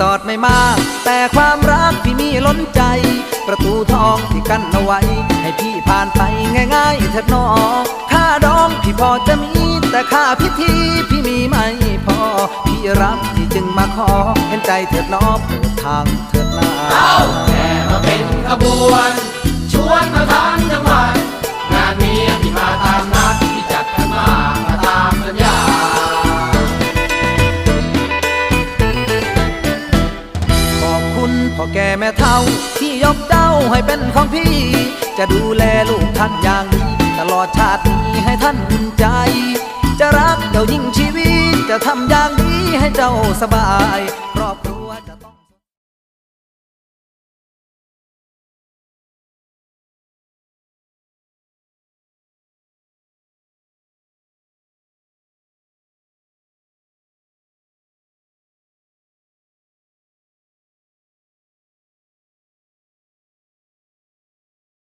ก แต่ความรักพี่มีล้นใจ ประตูทองที่กั้นเอาไว้ ให้พี่ผ่านไปง่ายๆเถิดน้องค่าดองพี่พอจะมี แต่ค่าพิธีพี่มีไม่พอ พี่รักพี่จึงมาขอ เห็นใจเถิดน้องเปิดทางเถิดนาแค่มาเป็น พ่อแก่แม่เฒ่าที่ยกเจ้าให้เป็นของพี่ จะดูแลลูกท่านอย่างดีตลอดชาตินี้ให้ท่านใจ จะรักเจ้ายิ่งชีวิต จะทำอย่างดีให้เจ้าสบายเพราะ